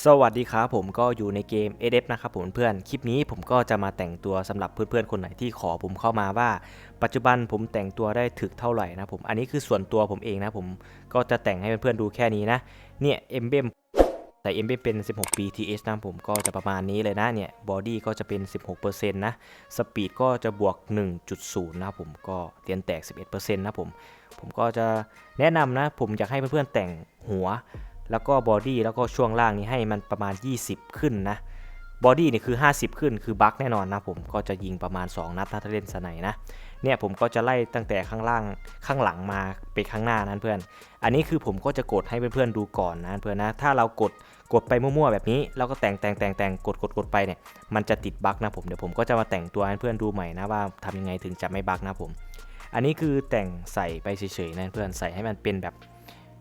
สวัสดีครับผมก็อยู่ในเกม a d f นะครับผมเพื่อนคลิปนี้ผมก็จะมาแต่งตัวสำหรับเพื่อนๆคนไหนที่ขอผมเข้ามาว่า ปัจจุบันผมแต่งตัวได้ถึกเท่าไหร่นะผมอันนี้คือส่วนตัวผมเองนะผมก็จะแต่งให้เพื่อนๆดูแค่นี้นะเนี่ยเอมเบมใส่เอมเบมเป็น 16 ปี TH นะผมก็จะประมาณนี้เลยนะเนี่ยบอดี้ก็จะเป็น 16%นะสปีดก็จะบวก 1.0 นะผมก็เตียนแตก 11%นะผมผมก็จะแนะนำนะผมอยากให้เพื่อนๆแต่งหัว แล้วก็บอดี้แล้วก็ช่วงล่างนี้ให้มันประมาณ 20 ขึ้นนะบอดี้นี่คือ 50 ขึ้นคือบั๊กแน่นอนนะผมก็จะยิงประมาณ 2 นัดถ้าเล่นสไนนะเนี่ยผมก็จะไล่ตั้งแต่ข้างล่างข้างหลังมาไปข้างหน้านั้นเพื่อน อันนี้คือผมก็จะกดให้เพื่อนๆดูก่อนนะเพื่อนนะถ้าเรากดกดไปมั่วๆแบบนี้แล้วก็แต่งแต่งแต่งแต่งกดกดกดไปเนี่ยมันจะติดบั๊กนะผมเดี๋ยวผมก็จะมาแต่งตัวให้เพื่อนดูใหม่นะว่าทำยังไงถึงจะไม่บั๊กนะผม อันนี้คือแต่งใส่ไปเฉยๆนะเพื่อนใส่ให้มันเป็นแบบ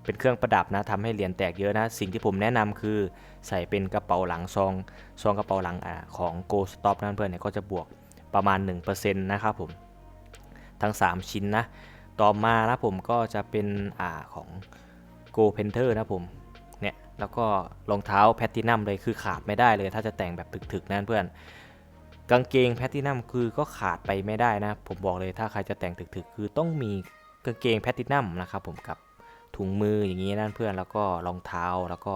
เป็นเครื่องประดับนะทำให้เหรียญแตกเยอะนะ สิ่งที่ผมแนะนำคือใส่เป็นกระเป๋าหลังซองซองกระเป๋าหลังอ่าของ Go Stop นั่นเพื่อนเนี่ยก็จะบวกประมาณ 1%นะครับผมทั้ง 3 ชิ้นนะ ต่อมานะผมก็จะเป็นอ่าของ Go p a n t e r นะผมเนี่ยแล้วก็รองเท้าแพตตินัมเลยคือขาดไม่ได้เลย ถ้าจะแต่งแบบถึกๆนั่นเพื่อนกางเกงแพตตินัมคือก็ขาดไปไม่ได้นะ ผมบอกเลยถ้าใครจะแต่งถึกๆ คือต้องมีกางเกงแพตตินัมนะครับผมกับ ถุงมืออย่างนี้นั่นเพื่อนแล้วก็รองเท้าแล้วก็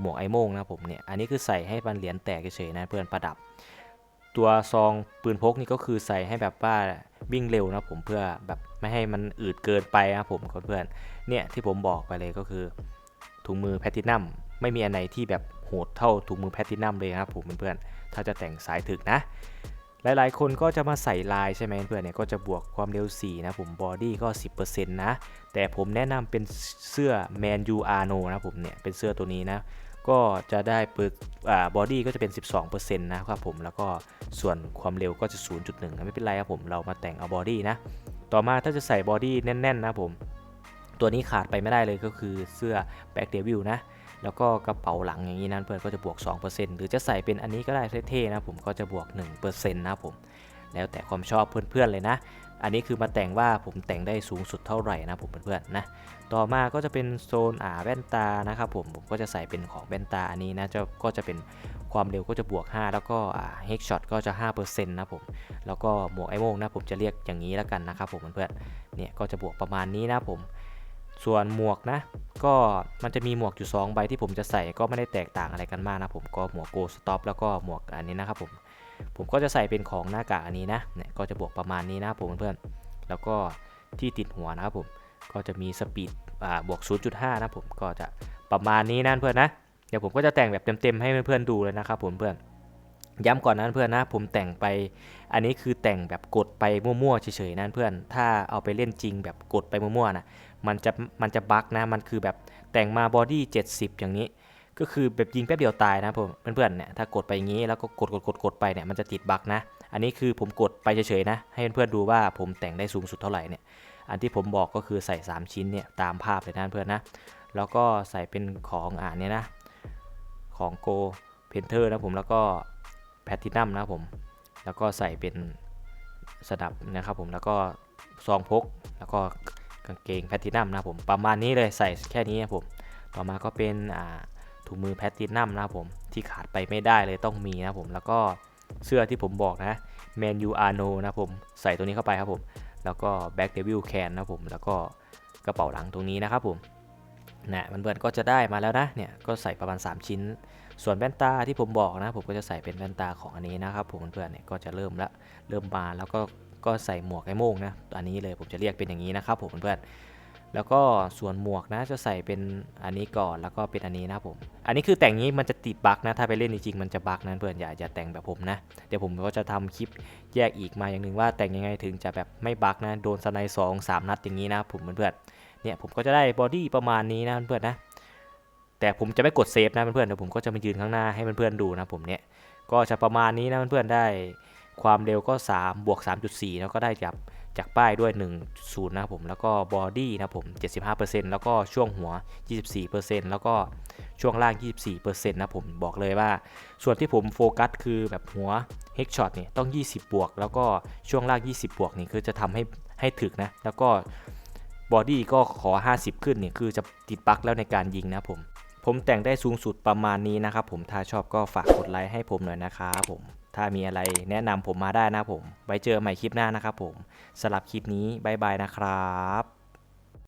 หมวกไอโม่งนะผมเนี่ยอันนี้คือใส่ให้มันเหรียญแตกเฉยๆนะเพื่อนประดับ ตัวซองปืนพกนี่ก็คือใส่ให้แบบว่าวิ่งเร็วนะผมเพื่อแบบไม่ให้มันอืดเกินไปนะผมเพื่อนเนี่ยที่ผมบอกไปเลยก็คือ ถุงมือแพตตินัมไม่มีอันไหนที่แบบโหดเท่าถุงมือแพตตินัมเลยนะครับผมเพื่อนๆถ้าจะแต่งสายถึกนะ หลายๆ คนก็จะมาใส่ลายใช่ไหมเพื่อนเนี่ยก็จะบวกความเร็ว 4 นะผมบอดี้ก็ 10%นะ แต่ผมแนะนำเป็นเสื้อ Man U Arno นนะผมเนี่ย เป็นเสื้อตัวนี้นะ ก็จะได้ปึกอ่าบอดี้ก็จะเป็น 12%นะครับผม แล้วก็ส่วนความเร็วก็จะ 0.1นะไม่เป็นไรครับผม เรามาแต่งเอาบอดี้นะ ต่อมาถ้าจะใส่บอดี้แน่น ๆ นะผม ตัวนี้ขาดไปไม่ได้เลยก็คือเสื้อ Back Devil นะ แล้วก็กระเป๋าหลังอย่างนี้นั้นเพื่อนก็จะบวก 2%หรือจะใส่เป็นอันนี้ก็ได้เท่ๆนะผมก็จะบวก 1%นะครับผม แล้วแต่ความชอบเพื่อนๆเลยนะ อันนี้คือมาแต่งว่าผมแต่งได้สูงสุดเท่าไหร่นะผมเพื่อนๆนะ ต่อมาก็จะเป็นโซนอ่าแว่นตานะครับผมผมก็จะใส่เป็นของแว่นตาอันนี้นะจะก็จะเป็นความเร็วก็จะบวก 5 แล้วก็อ่าเฮกช็อตก็จะ5%นะผม แล้วก็หมวกไอโมงนะผมจะเรียกอย่างนี้แล้วกันนะครับผมเพื่อนๆเนี่ยก็จะบวกประมาณนี้นะผม ส่วนหมวกนะ ก็มันจะมีหมวกอยู่ 2 ใบที่ผมจะใส่ก็ไม่ได้แตกต่างอะไรกันมากนะผมก็หมวกโกสต็อปแล้วก็หมวกอันนี้นะครับผมผมก็จะใส่เป็นของหน้ากากอันนี้นะเนี่ยก็จะบวกประมาณนี้นะครับผมเพื่อนๆแล้วก็ที่ติดหัวนะครับผมก็จะมีสปีดบวก 0.5 นะผมก็จะประมาณนี้นะเพื่อนนะเดี๋ยวผมก็จะแต่งแบบเต็มๆให้เพื่อนๆดูเลยนะครับผมเพื่อนย้ำก่อนนะเพื่อนนะผมแต่งไป อันนี้คือแต่งแบบกดไปมั่วๆเฉยๆนะเพื่อน ถ้าเอาไปเล่นจริงแบบกดไปมั่วๆนะ มันจะมันจะบั๊กนะ มันคือแบบแต่งมาบอดี้70 อย่างนี้ ก็คือแบบยิงแป๊บเดียวตายนะผมเพื่อนๆเนี่ยถ้ากดไปอย่างนี้แล้วก็กดกดกดกดไปเนี่ยมันจะติดบั๊กนะ อันนี้คือผมกดไปเฉยๆนะ ให้เพื่อนๆดูว่าผมแต่งได้สูงสุดเท่าไหร่เนี่ยอันที่ผมบอกก็คือใส่ 3 ชิ้นเนี่ยตามภาพเลยนะเพื่อนนะ แล้วก็ใส่เป็นของอ่านเนี่ยนะ ของ Go p a n t e r นะผมแล้วก็ Platinum นะผม แล้วก็ใส่เป็นสนับนะครับผมแล้วก็ซองพกแล้วก็ กางเกงแพทินัมนะผมประมาณนี้เลยใส่แค่นี้นะผมต่อมาก็เป็นถุงมือแพตตินัมนะผมที่ขาดไปไม่ได้เลยต้องมีนะผมแล้วก็เสื้อที่ผมบอกนะแมนยูอาร์โนนะผมใส่ตัวนี้เข้าไปครับผม แล้วก็แบ็กเดวิลแคนนะผมแล้วก็กระเป๋าหลังตรงนี้นะครับผมนะมันเพื่อก็จะได้มาแล้วนะเนี่ยก็ใส่ประมาณ 3 ชิ้น ส่วนแว่นตาที่ผมบอกนะ ผมก็จะใส่เป็นแว่นตาของอันนี้นะครับผมเพื่อนๆเนี่ยก็จะเริ่มละเริ่มมาแล้วก็ ก็ใส่หมวกไอ้โม่งนะอันนี้เลยผมจะเรียกเป็นอย่างนี้นะครับผมเพื่อนแล้วก็ส่วนหมวกนะจะใส่เป็นอันนี้ก่อนแล้วก็เป็นอันนี้นะผม อันนี้คือแต่งนี้มันจะติดบั๊กนะถ้าไปเล่นจริงๆมันจะบั๊กนะเพื่อนอย่าอย่าแต่งแบบผมนะเดี๋ยวผมก็จะทำคลิปแยกอีกมาอย่างหนึ่งว่าแต่งยังไงถึงจะแบบไม่บั๊กนะโดนสไนสองสามนัดอย่างนี้นะผมเพื่อนเนี่ยผมก็จะได้บอดี้ประมาณนี้นะเพื่อนนะแต่ผมจะไม่กดเซฟนะเพื่อนเดี๋ยวผมก็จะมายืนข้างหน้าให้เพื่อนๆดูนะผมเนี่ยก็จะประมาณนี้นะเพื่อนๆได้ ความเร็วก็ 3 บวก 3.4 แล้วก็ได้จากจากป้ายด้วย 1 0 นะครับผม แล้วก็บอดี้นะครับผม 75%แล้วก็ช่วงหัว 24%แล้วก็ช่วงล่าง 24%นะผม บอกเลยว่า ส่วนที่ผมโฟกัสคือแบบหัวเฮกช็อตเนี่ยต้อง 20 บวก แล้วก็ช่วงล่าง 20 บวกนี่คือจะทำให้ให้ถึกนะ แล้วก็บอดี้ก็ขอ 50 ขึ้นเนี่ยคือจะติดบั๊กแล้วในการยิงนะผม ผมแต่งได้สูงสุดประมาณนี้นะครับผม ถ้าชอบก็ฝากกดไลค์ให้ผมหน่อยนะครับผม ถ้ามีอะไรแนะนำผมมาได้นะผม ไว้เจอใหม่คลิปหน้านะครับผมสำหรับคลิปนี้บายบายนะครับ